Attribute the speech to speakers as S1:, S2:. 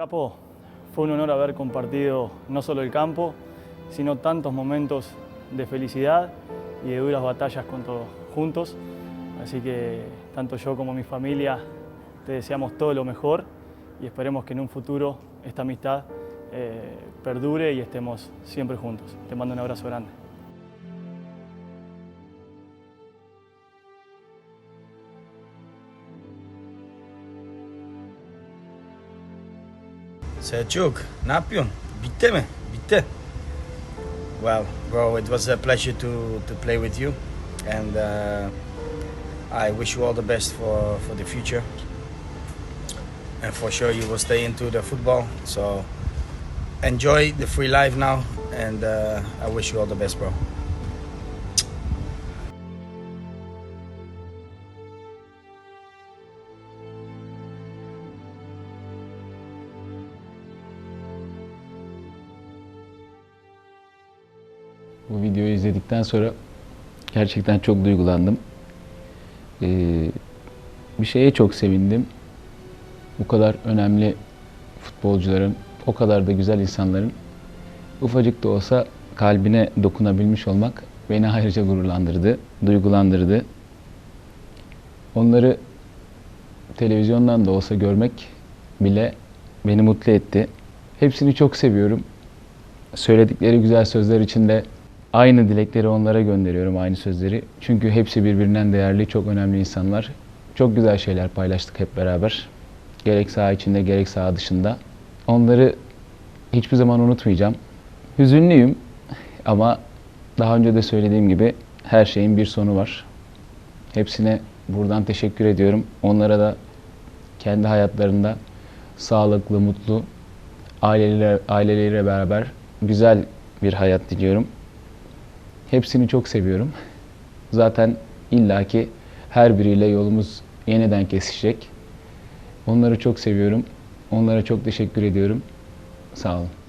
S1: Capo, fue un honor haber compartido no solo el campo, sino tantos momentos de felicidad y de duras batallas con todos juntos. Así que tanto yo como mi familia te deseamos todo lo mejor y esperemos que en un futuro esta amistad eh, perdure y estemos siempre juntos. Te mando un abrazo grande.
S2: Selçuk, ne yapıyorsun? Bitti mi? Well, bro, it was a pleasure to, to play with you. And uh, I wish you all the best for, for the future. And for sure you will stay into the football. So enjoy the free life now. And uh, I wish you all the best, bro.
S3: Bu videoyu izledikten sonra gerçekten çok duygulandım. Ee, bir şeye çok sevindim. Bu kadar önemli futbolcuların, o kadar da güzel insanların ufacık da olsa kalbine dokunabilmiş olmak beni ayrıca gururlandırdı, duygulandırdı. Onları televizyondan da olsa görmek bile beni mutlu etti. Hepsini çok seviyorum. Söyledikleri güzel sözler için de aynı dilekleri onlara gönderiyorum, aynı sözleri. Çünkü hepsi birbirinden değerli, çok önemli insanlar. Çok güzel şeyler paylaştık hep beraber. Gerek saha içinde, gerek saha dışında. Onları hiçbir zaman unutmayacağım. Hüzünlüyüm ama daha önce de söylediğim gibi her şeyin bir sonu var. Hepsine buradan teşekkür ediyorum. Onlara da kendi hayatlarında sağlıklı, mutlu, aileleriyle, aileleriyle beraber güzel bir hayat diliyorum. Hepsini çok seviyorum. Zaten illaki her biriyle yolumuz yeniden kesişecek. Onları çok seviyorum. Onlara çok teşekkür ediyorum. Sağ olun.